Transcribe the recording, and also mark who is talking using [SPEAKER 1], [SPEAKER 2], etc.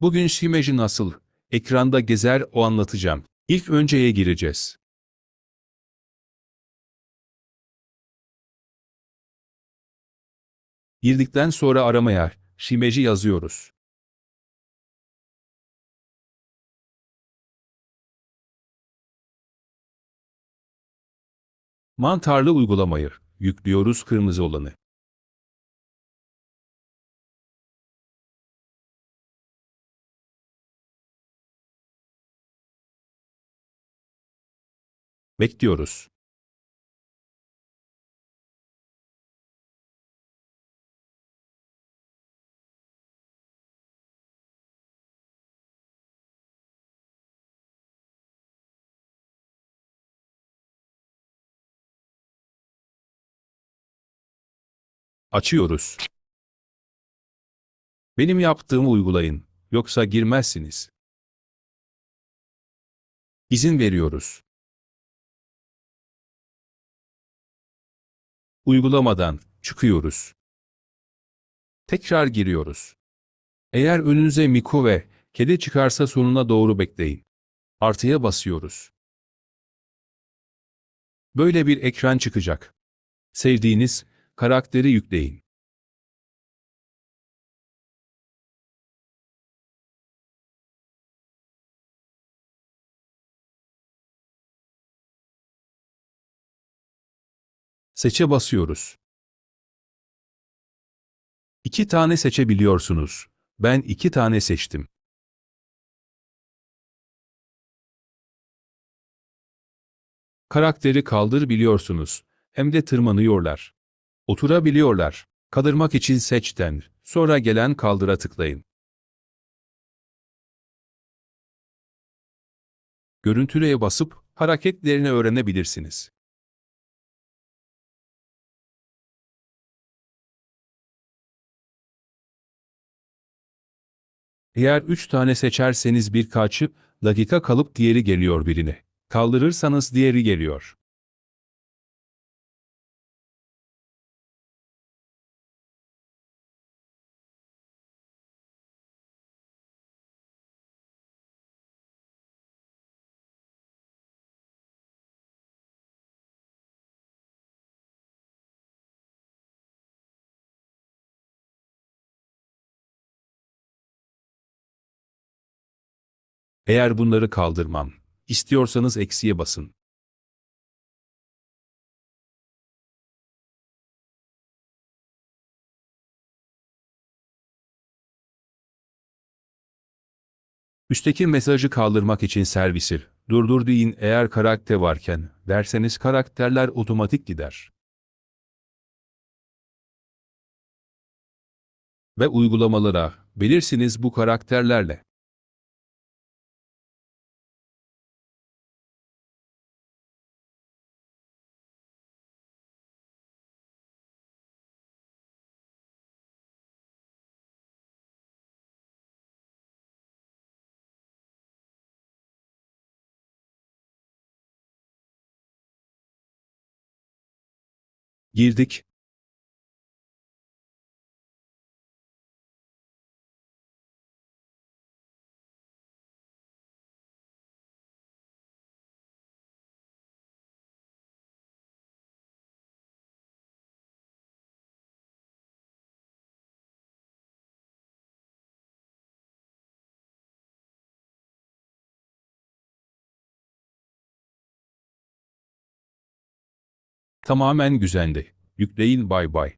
[SPEAKER 1] Bugün Şimeci nasıl? Ekranda gezer o anlatacağım. İlk önceye gireceğiz. Girdikten sonra aramaya Şimeci yazıyoruz. Mantarlı uygulamayı yüklüyoruz kırmızı olanı. Bekliyoruz. Açıyoruz. Benim yaptığımı uygulayın, yoksa girmezsiniz. İzin veriyoruz. Uygulamadan çıkıyoruz. Tekrar giriyoruz. Eğer önünüze Miko ve kedi çıkarsa sonuna doğru bekleyin. Artıya basıyoruz. Böyle bir ekran çıkacak. Sevdiğiniz karakteri yükleyin. Seçe basıyoruz. İki tane seçebiliyorsunuz. Ben iki tane seçtim. Karakteri kaldır biliyorsunuz. Hem de tırmanıyorlar. Oturabiliyorlar. Kaldırmak için seçten, sonra gelen kaldıra tıklayın. Görüntüleye basıp hareketlerini öğrenebilirsiniz. Eğer üç tane seçerseniz birkaçı dakika kalıp diğeri geliyor birine. Kaldırırsanız diğeri geliyor. Eğer bunları kaldırmam, istiyorsanız eksiye basın. Üstteki mesajı kaldırmak için servisi durdur deyin eğer karakter varken derseniz karakterler otomatik gider. Ve uygulamalara bilirsiniz bu karakterlerle. Girdik. Tamamen güzendi. Yükleyin bay bay.